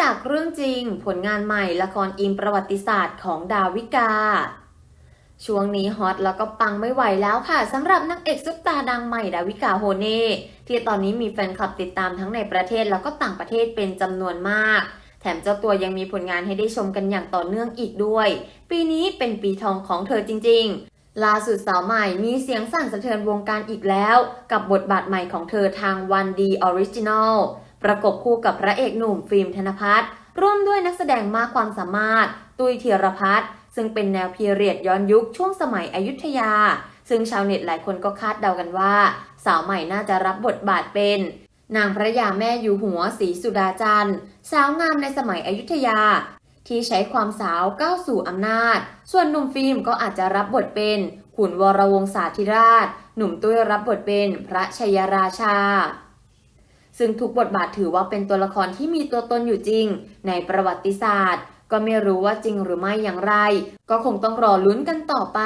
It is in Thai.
จากเรื่องจริงผลงานใหม่ละครอิงประวัติศาสตร์ของดาวิกา ช่วงนี้ฮอตแล้วก็ปังไม่ไหวแล้วค่ะสำหรับนางเอกซุปตาดังใหม่ดาวิกาโฮเน่ที่ตอนนี้มีแฟนคลับติดตามทั้งในประเทศแล้วก็ต่างประเทศเป็นจำนวนมาก แถมเจ้าตัวยังมีผลงานให้ได้ชมกันอย่างต่อเนื่องอีกด้วย ปีนี้เป็นปีทองของเธอจริง ๆล่าสุดสาวใหม่มีเสียงสั่นสะเทือนวงการอีกแล้ว กับบทบาทใหม่ของเธอทางวันดีออริจินอล ประกบคู่กับพระเอกหนุ่มฟิล์มธนพัฒน์ร่วมด้วยนักแสดงมากความสามารถ ตุยเทียรพัฒน์ซึ่งเป็นแนวพีเรียดย้อนยุคช่วงสมัยอยุธยา ซึ่งชาวเน็ตหลายคนก็คาดเดากันว่า สาวใหม่น่าจะรับบทบาทเป็น นางพระยาแม่อยู่หัวศรีสุดาจันทร์สาวงามในสมัยอยุธยา ที่ใช้ความสาวก้าวสู่อำนาจ ส่วนหนุ่มฟิล์มก็อาจจะรับบทเป็นขุนวรวงศาธิราช หนุ่มตุ้ยรับบทเป็นพระชยราชา ซึ่งทุกบทบาทถือว่าเป็นตัวละครที่มีตัวตนอยู่จริง ในประวัติศาสตร์ ก็ไม่รู้ว่าจริงหรือไม่อย่างไร ก็คงต้องรอลุ้นกันต่อไป